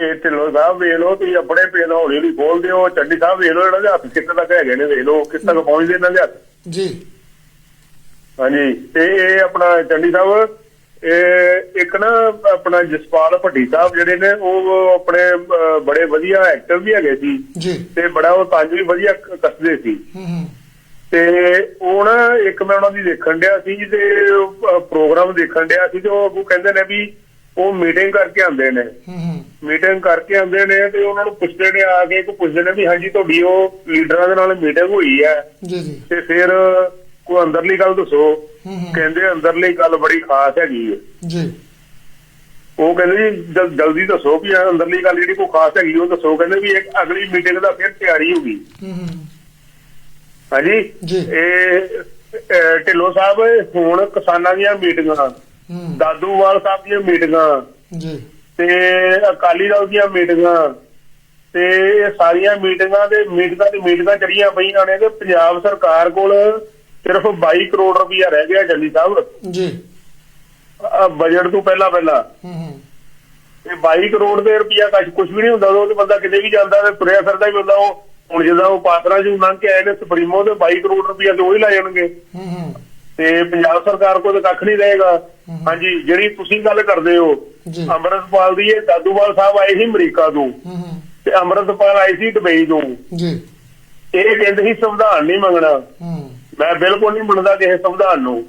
ਇਹ ਢਿੱਲੋਂ ਸਾਹਿਬ ਵੇਖ ਲਓ ਤੁਸੀਂ ਆਪਣੇ ਪੇਨ ਹੌਲੀ ਹੌਲੀ ਖੋਲਦੇ ਹੋ ਚੰਡੀ ਸਾਹਿਬ ਵੇਖ ਲਓ ਇਹਨਾਂ ਦੇ ਹੱਥ ਕਿੱਥੇ ਤੱਕ ਹੈਗੇ ਨੇ ਵੇਖ ਲਓ ਕਿੱਥੇ ਤੱਕ ਪਹੁੰਚਦੇ ਇਹਨਾਂ ਦੇ ਹੱਥ। ਜੀ। ਹਾਂਜੀ ਤੇ ਇਹ ਆਪਣਾ ਚੰਡੀ ਸਾਹਿਬ ਇਹ ਇੱਕ ਨਾ ਆਪਣਾ ਜਸਪਾਲ ਭੱਟੀ ਸਾਹਿਬ ਜਿਹੜੇ ਨੇ ਉਹ ਆਪਣੇ ਬੜੇ ਵਧੀਆ ਐਕਟਰ ਵੀ ਹੈਗੇ ਸੀ। ਜੀ। ਤੇ ਬੜਾ ਉਹ ਤੰਜ ਵੀ ਵਧੀਆ ਕੱਸਦੇ ਸੀ। ਹੂੰ ਹੂੰ। ਤੇ ਉਹ ਨਾ ਇੱਕ ਮੈਂ ਉਹਨਾਂ ਦੀ ਦੇਖਣ ਡਿਆ ਸੀ ਤੇ ਪ੍ਰੋਗਰਾਮ ਦੇਖਣ ਡਿਆ ਸੀ ਤੇ ਉਹ ਕਹਿੰਦੇ ਨੇ ਵੀ ਉਹ ਮੀਟਿੰਗ ਕਰਕੇ ਆਉਂਦੇ ਨੇ। ਹੂੰ ਹੂੰ। ਮੀਟਿੰਗ ਕਰਕੇ ਆਉਂਦੇ ਨੇ ਤੇ ਉਹਨਾਂ ਨੂੰ ਪੁੱਛਦੇ ਨੇ ਆ ਕੇ ਕੋ ਪੁੱਛਦੇ ਨੇ ਵੀ ਹਾਂਜੀ ਤੁਹਾਡੀ ਉਹ ਲੀਡਰਾਂ ਦੇ ਨਾਲ ਮੀਟਿੰਗ ਹੋਈ ਹੈ। ਜੀ ਜੀ। ਤੇ ਫਿਰ ਕੋਈ ਅੰਦਰਲੀ ਗੱਲ ਦੱਸੋ। ਕਹਿੰਦੇ ਅੰਦਰਲੀ ਗੱਲ ਬੜੀ ਖਾਸ ਹੈਗੀ ਹੈ। ਜੀ। ਉਹ ਕਹਿੰਦੇ ਜੀ ਜਲ- ਜਲਦੀ ਦੱਸੋ ਵੀ ਅੰਦਰਲੀ ਗੱਲ ਜਿਹੜੀ ਕੋਈ ਖਾਸ ਹੈਗੀ ਉਹ ਦੱਸੋ। ਕਹਿੰਦੇ ਵੀ ਇੱਕ ਅਗਲੀ ਮੀਟਿੰਗ ਦਾ ਫਿਰ ਤਿਆਰੀ ਹੋਗੀ ਹਾਂਜੀ। ਇਹ ਢਿੱਲੋਂ ਸਾਹਿਬ ਹੁਣ ਕਿਸਾਨਾਂ ਦੀਆਂ ਮੀਟਿੰਗਾਂ ਦਾਦੂਵਾਲ ਸਾਹਿਬ ਦੀਆਂ ਮੀਟਿੰਗਾਂ ਜੀ। ਤੇ ਅਕਾਲੀ ਦਲ ਦੀਆਂ ਮੀਟਿੰਗਾਂ ਤੇ ਇਹ ਸਾਰੀਆਂ ਮੀਟਿੰਗਾਂ ਦੇ ਮੀਟਿੰਗਾਂ ਦੀ ਮੀਟਿੰਗਾਂ ਚੜੀਆਂ ਪਈਆਂ ਨੇ ਤੇ ਪੰਜਾਬ ਸਰਕਾਰ ਕੋਲ ਸਿਰਫ 22 ਕਰੋੜ ਰੁਪਇਆ ਰਹਿ ਗਿਆ ਜੱਲੀ ਸਾਹਿਬ। ਜੀ। ਬਜਟ ਤੋਂ ਪਹਿਲਾਂ ਪਹਿਲਾਂ। ਹੂੰ ਹੂੰ। ਤੇ 22 ਕਰੋੜ ਦੇ ਰੁਪਇਆ ਕੁਛ ਕੁਝ ਵੀ ਨਹੀਂ ਹੁੰਦਾ ਉਹ ਤੇ ਬੰਦਾ ਕਿਤੇ ਵੀ ਜਾਂਦਾ ਤੇ ਤੁਰਿਆ ਫਿਰਦਾ ਹੀ ਬੰਦਾ ਉਹ ਹੁਣ ਜਦੋਂ ਉਹ ਪਾਤਰਾ ਜੀ ਲੰਘ ਕੇ ਆਏ ਨੇ ਸੁਪਰੀਮੋ ਤੇ 22 ਕਰੋੜ ਰੁਪਇਆ ਤੇ ਉਹ ਹੀ ਲੈ ਜਾਣਗੇ। ਹੂੰ ਹੂੰ। ਤੇ ਪੰਜਾਬ ਸਰਕਾਰ ਕੋਲ ਤਾਂ ਕੱਖ ਨਹੀਂ ਰਹੇਗਾ। ਹਾਂਜੀ ਜਿਹੜੀ ਤੁਸੀਂ ਗੱਲ ਕਰਦੇ ਹੋ ਅੰਮ੍ਰਿਤਪਾਲ ਦੀ ਇਹ ਦਾਦੂਵਾਲ ਸਾਹਿਬ ਆਏ ਸੀ ਅਮਰੀਕਾ ਤੋਂ। ਤੇ ਅੰਮ੍ਰਿਤਪਾਲ ਆਈ ਸੀ ਦੁਬਈ ਤੋਂ। ਜੀ। ਇਹ ਕਹਿੰਦੇ ਸੀ ਸੰਵਿਧਾਨ ਨਹੀਂ ਮੰਗਣਾ। ਮੈਂ ਬਿਲਕੁਲ ਨਹੀਂ ਮੰਨਦਾ ਕਿਸੇ ਸੰਵਿਧਾਨ ਨੂੰ।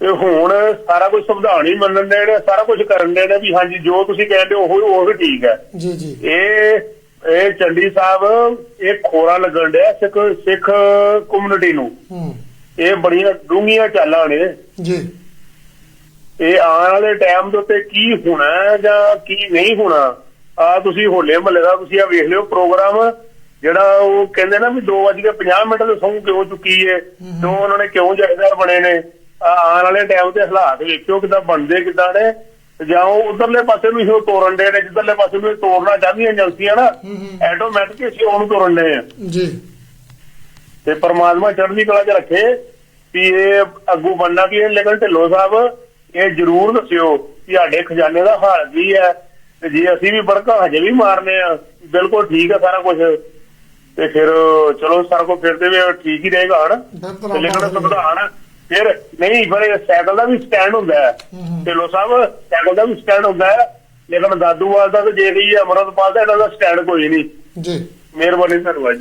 ਤੇ ਹੁਣ ਸਾਰਾ ਕੁਝ ਸੰਵਿਧਾਨ ਹੀ ਮੰਨਣ ਦੇ ਨੇ ਸਾਰਾ ਕੁਝ ਕਰਨ ਦੇ ਨੇ ਵੀ ਹਾਂਜੀ ਜੋ ਤੁਸੀਂ ਕਹਿੰਦੇ ਹੋ ਉਹ ਉਹ ਠੀਕ ਹੈ। ਜੀ ਜੀ। ਇਹ ਇਹ ਚੰਡੀ ਸਾਹਿਬ ਇਹ ਖੋਰਾ ਲੱਗਣ ਡਿਆ ਸਿੱਖ ਸਿੱਖ ਕਮਿਊਨਿਟੀ ਨੂੰ। ਹੂੰ। ਇਹ ਬੜੀਆਂ ਡੂੰਘੀਆਂ ਚਾਲਾਂ ਨੇ। ਜੀ। ਇਹ ਆਉਣ ਵਾਲੇ ਟਾਈਮ ਦੇ ਉੱਤੇ ਕੀ ਹੋਣਾ ਜਾਂ ਕੀ ਨਹੀਂ ਹੋਣਾ ਆ ਤੁਸੀਂ ਹੋਲੇ ਮਹੱਲੇ ਦਾ ਤੁਸੀਂ ਆ ਵੇਖ ਲਿਓ ਪ੍ਰੋਗਰਾਮ ਜਿਹੜਾ ਉਹ ਕਹਿੰਦੇ ਨਾ ਵੀ 2:50 ਮਿੰਟ ਦੇ ਸੌਂ ਕਿਉਂ ਚੁੱਕੀ ਏ ਤੇ ਉਹ ਉਹਨਾਂ ਨੇ ਕਿਉਂ ਜਥੇਦਾਰ ਬਣੇ ਨੇ। ਆ ਆਉਣ ਵਾਲੇ ਟਾਈਮ ਤੇ ਹਾਲਾਤ ਵੇਖਿਓ ਕਿਦਾਂ ਬਣਦੇ ਕਿਦਾਂ ਨੇ। ਜਾਂ ਉਹ ਉਧਰਲੇ ਪਾਸੇ ਨੂੰ ਹੀ ਉਹ ਤੋਰਨ ਦੇ ਨੇ ਜਿੱਧਰਲੇ ਪਾਸੇ ਨੂੰ ਇਹ ਤੋੜਨਾ ਚਾਹੁੰਦੀਆਂ ਏਜੰਸੀਆਂ ਨਾ ਹੂੰ ਆਟੋਮੈਟਿਕ ਅਸੀਂ ਉਹਨੂੰ ਤੋਰਨ ਦੇ ਆ। ਜੀ। ਤੇ ਪਰਮਾਤਮਾ ਚੜ੍ਹਦੀ ਕਲਾ 'ਚ ਰੱਖੇ। ਵੀ ਇਹ ਅੱਗੂ ਬਣਨਾ ਕੀ ਹੈ? ਲੇਕਿਨ ਢਿੱਲੋਂ ਸਾਹਿਬ ਇਹ ਜ਼ਰੂਰ ਦੱਸਿਓ ਕਿ ਸਾਡੇ ਖਜ਼ਾਨੇ ਦਾ ਹਾਲ ਕੀ ਹੈ ਤੇ ਜੇ ਅਸੀਂ ਵੀ ਬੜਕਾ ਹਜੇ ਵੀ ਮਾਰਨੇ ਆ ਬਿਲਕੁਲ ਠੀਕ ਹੈ ਸਾਰਾ ਕੁਝ ਤੇ ਫਿਰ ਚਲੋ ਸਾਰਾ ਕੁਝ ਫਿਰ ਤੇ ਵੀ ਠੀਕ ਹੀ ਰਹੇਗਾ ਹਣ ਲੇਕਿਨ ਸੰਵਿਧਾਨ ਫਿਰ ਨਹੀਂ ਫਿਰ ਸਾਈਕਲ ਦਾ ਵੀ ਸਟੈਂਡ ਹੁੰਦਾ ਹੈ। ਢਿੱਲੋਂ ਸਾਹਿਬ ਸਾਈਕਲ ਦਾ ਵੀ ਸਟੈਂਡ ਹੁੰਦਾ ਹੈ। ਲੇਕਿਨ ਦਾਦੂਵਾਲ ਦਾ ਤੇ ਜੇ ਗਈ ਅਮਰਤਪਾਲ ਦਾ ਇਹਨਾਂ ਦਾ ਸਟੈਂਡ ਕੋਈ ਨਹੀਂ। ਜੀ। ਮਿਹਰਬਾਨੀ ਧੰਨਵਾਦ